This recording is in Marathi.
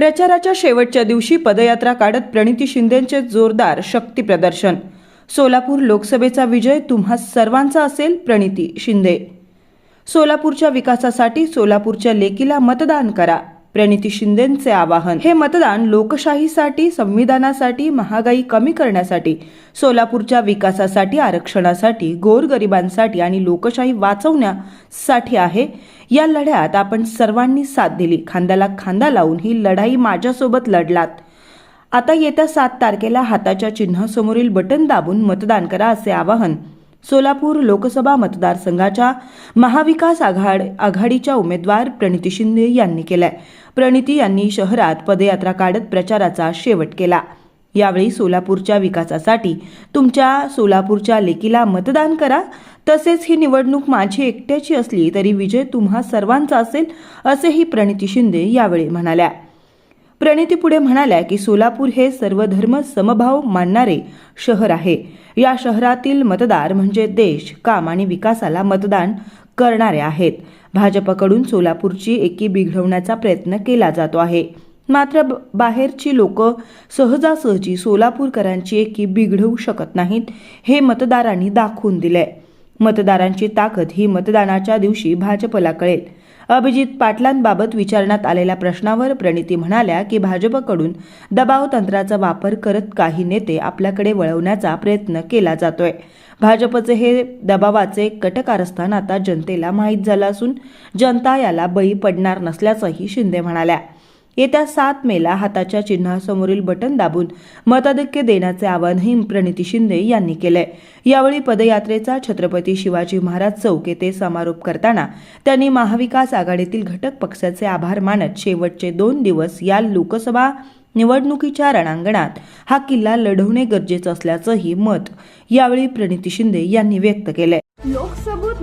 प्रचाराच्या शेवटच्या दिवशी पदयात्रा काढत प्रणिती शिंदेचे जोरदार शक्ती प्रदर्शन. सोलापूर लोकसभेचा विजय तुम्हा सर्वांचा असेल प्रणिती शिंदे. सोलापूरच्या विकासासाठी सोलापूरच्या लेकीला मतदान करा. प्रणिती शिंदेंचे आवाहन. हे मतदान लोकशाहीसाठी संविधानासाठी महागाई कमी करण्यासाठी सोलापूरच्या विकासासाठी आरक्षणासाठी गोरगरिबांसाठी आणि लोकशाही वाचवण्यासाठी आहे. या लढ्यात आपण सर्वांनी साथ दिली. खांद्याला खांदा लावून ही लढाई माझ्यासोबत लढलात. आता येत्या सात तारखेला हाताच्या चिन्हासमोरील बटन दाबून मतदान करा असे आवाहन. सोलापूर लोकसभा मतदारसंघाच्या महाविकास आघाड आघाडीच्या उमेदवार प्रणिती शिंदे यांनी केलाय. प्रणिती यांनी शहरात पदयात्रा काढत प्रचाराचा शेवट केला. यावेळी सोलापूरच्या विकासासाठी तुमच्या सोलापूरच्या लेकीला मतदान करा. तसेच ही निवडणूक माझी एकट्याची असली तरी विजय तुम्हा सर्वांचा असेल असेही प्रणिती शिंदे यावेळी म्हणाल्या. प्रणिती पुढे म्हणाल्या की सोलापूर हे सर्व धर्म समभाव मानणारे शहर आहे. या शहरातील मतदार म्हणजे देश काम आणि विकासाला मतदान करणारे आहेत. भाजपकडून सोलापूरची एकी बिघडवण्याचा प्रयत्न केला जातो आहे. मात्र बाहेरची लोक सहजासहजी सोलापूरकरांची एकी बिघडवू शकत नाहीत हे मतदारांनी दाखवून दिलंय. मतदारांची ताकद ही मतदानाच्या दिवशी भाजपला कळेल. अभिजित पाटलांबाबत विचारण्यात आलेल्या प्रश्नावर प्रणिती म्हणाल्या की भाजपकडून दबाव तंत्राचा वापर करत काही नेते आपल्याकडे वळवण्याचा प्रयत्न केला जातोय. भाजपचे हे दबावाचे कटकारस्थान आता जनतेला माहीत झालं असून जनता याला बळी पडणार नसल्याचंही शिंदे म्हणाल्या. येत्या सात मेला हाताच्या चिन्हासमोरील बटन दाबून मताधिक्य देण्याचे आवाहनही प्रणिती शिंदे यांनी केलंय. यावेळी पदयात्रेचा छत्रपती शिवाजी महाराज चौक येथे समारोप करताना त्यांनी महाविकास आघाडीतील घटक पक्षाचे आभार मानत शेवटचे दोन दिवस या लोकसभा निवडणुकीच्या रणांगणात हा किल्ला लढवणे गरजेचं असल्याचंही मत यावेळी प्रणिती शिंदे यांनी व्यक्त केलंय. लोकसभा